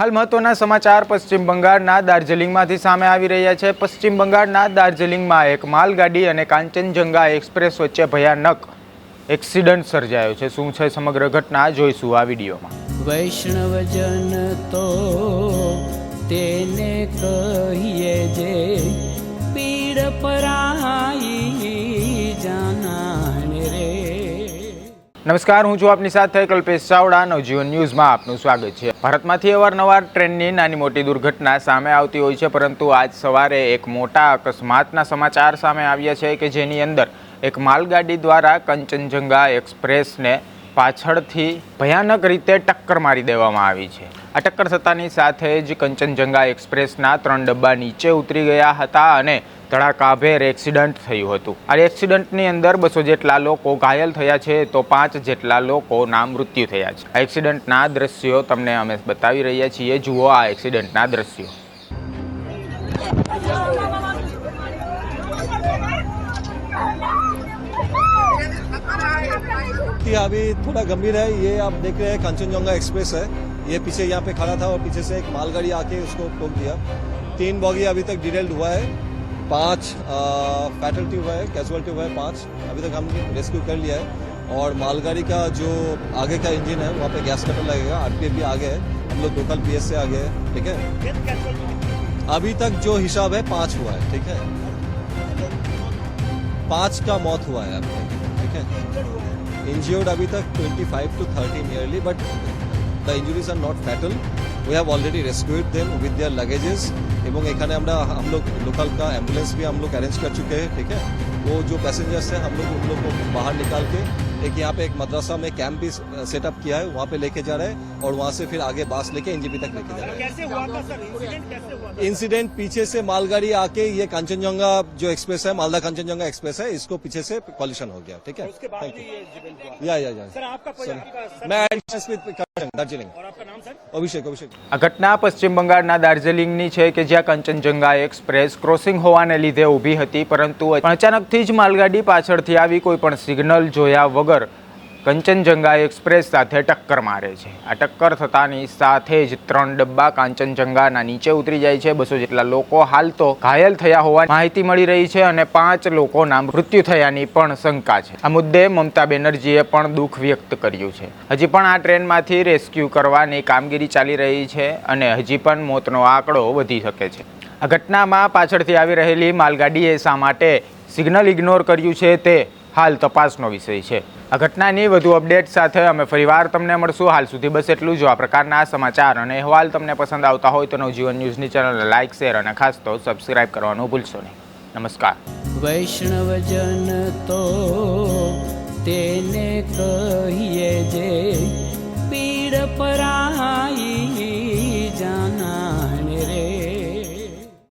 હાલ મહત્વના સમાચાર પશ્ચિમ બંગાળના દાર્જિલિંગમાંથી સામે આવી રહ્યા છે. પશ્ચિમ બંગાળના દાર્જિલિંગમાં એક માલગાડી અને કાંચનજંગા એક્સપ્રેસ વચ્ચે ભયાનક એક્સિડન્ટ સર્જાયો છે. શું છે સમગ્ર ઘટના? જોઈશું આ વિડીયોમાં. વૈષ્ણવજન તો તેને કહીએ જે પીડ પરાઈ નમસ્કાર, હું છું આપની સાથે કલ્પેશ ચાવડા, નવજીવન ન્યૂઝમાં આપનું સ્વાગત છે. ભારતમાંથી અવારનવાર ટ્રેનની નાની મોટી દુર્ઘટના સામે આવતી હોય છે, પરંતુ આજ સવારે એક મોટા અકસ્માતના સમાચાર સામે આવ્યા છે કે જેની અંદર એક માલગાડી દ્વારા કંચનજંગા એક્સપ્રેસને પાછળથી ભયાનક રીતે ટક્કર મારી દેવામાં આવી છે. આ ટક્કર થતાની સાથે જ કંચનજંગા એક્સપ્રેસના ત્રણ ડબ્બા નીચે ઉતરી ગયા હતા અને ધડાકાભેર એક્સિડન્ટ થયું હતું. આ એક્સિડન્ટની અંદર બસો જેટલા લોકો ઘાયલ થયા છે તો પાંચ જેટલા લોકોના મૃત્યુ થયા છે. આ એક્સિડન્ટના દ્રશ્યો તમને અમે બતાવી રહ્યા છીએ. જુઓ આ એક્સિડન્ટના દ્રશ્યો. अभी थोड़ा गंभीर है, ये आप देख रहे हैं, कंचनजंगा एक्सप्रेस है। ये पीछे यहाँ पे खड़ा था और पीछे से एक मालगाड़ी आके उसको ठोक दिया। तीन बॉगी अभी तक डिटेल्ड हुआ है, पाँच फैटल्टी हुआ है, कैजुअलिटी हुआ है, पाँच, अभी तक हमने रेस्क्यू कर लिया है। और मालगाड़ी का जो आगे का इंजन है, वहाँ पे गैस कटर लगेगा, आरपीएफ भी आगे है, हम लोग लोकल पीएस से आगे है, ठीक है? अभी तक जो हिसाब है, पाँच हुआ है, ठीक है? पाँच का मौत हुआ है अब तक, ठीक है? इंज्योर्ड अभी तक 25 to 30 nearly but the injuries are not fatal we have already rescued them with their luggages एवं एखे हम लोग लोकल का एंबुलेंस भी हम लोग अरेंज कर चुके हैं, ठीक है? वो जो पैसेंजर्स हैं, हम लोग उन लोग को बाहर निकाल के एक यहाँ पे एक मदरसा में कैंप भी सेटअप किया है वहाँ पे लेके जा रहे हैं और वहाँ से फिर आगे बास लेके एनजीपी तक लेके जा रहे हैं। कैसे हुआ था सर? इंसिडेंट कैसे हुआ था? इंसिडेंट पीछे से मालगाड़ी आके ये कंचनजंगा जो एक्सप्रेस है मालदा कंचनजंगा एक्सप्रेस है इसको पीछे से पॉल्यूशन हो गया ठीक है? Thank you. ये या या मैं दार्जिलिंग અભિષેક અભિષેક. આ ઘટના પશ્ચિમ બંગાળના દાર્જિલિંગની છે કે જ્યાં કંચનજંગા એક્સપ્રેસ ક્રોસિંગ હોવાને લીધે ઊભી હતી, પરંતુ અચાનકથી જ માલગાડી પાછળથી આવી, કોઈ પણ સિગ્નલ જોયા વગર કંચનજંગા એક્સપ્રેસ સાથે ટક્કર મારે છે. આ ટક્કર થતાની સાથે જ ત્રણ ડબ્બા કાંચનજંગાના નીચે ઉતરી જાય છે. બસો જેટલા લોકો હાલ તો ઘાયલ થયા હોવાની માહિતી મળી રહી છે અને પાંચ લોકોના મૃત્યુ થયાની પણ શંકા છે. આ મુદ્દે મમતા બેનર્જીએ પણ દુઃખ વ્યક્ત કર્યું છે. હજી પણ આ ટ્રેનમાંથી રેસ્ક્યુ કરવાની કામગીરી ચાલી રહી છે અને હજી પણ મોતનો આંકડો વધી શકે છે. આ ઘટનામાં પાછળથી આવી રહેલી માલગાડીએ શા માટે સિગ્નલ ઇગ્નોર કર્યું છે તે હાલ તપાસનો વિષય છે. આ ઘટનાની વધુ અપડેટ સાથે અમે ફરીવાર તમને મળશું. હાલ સુધી બસ એટલું જો. આ પ્રકારના સમાચાર અને અહેવાલ તમને પસંદ આવતા હોય તો નવજીવન ન્યૂઝની ચેનલને લાઇક, શેર અને ખાસ તો સબસ્ક્રાઇબ કરવાનું ભૂલશો નહીં. નમસ્કાર. વૈષ્ણવજન તો તેને કહીએ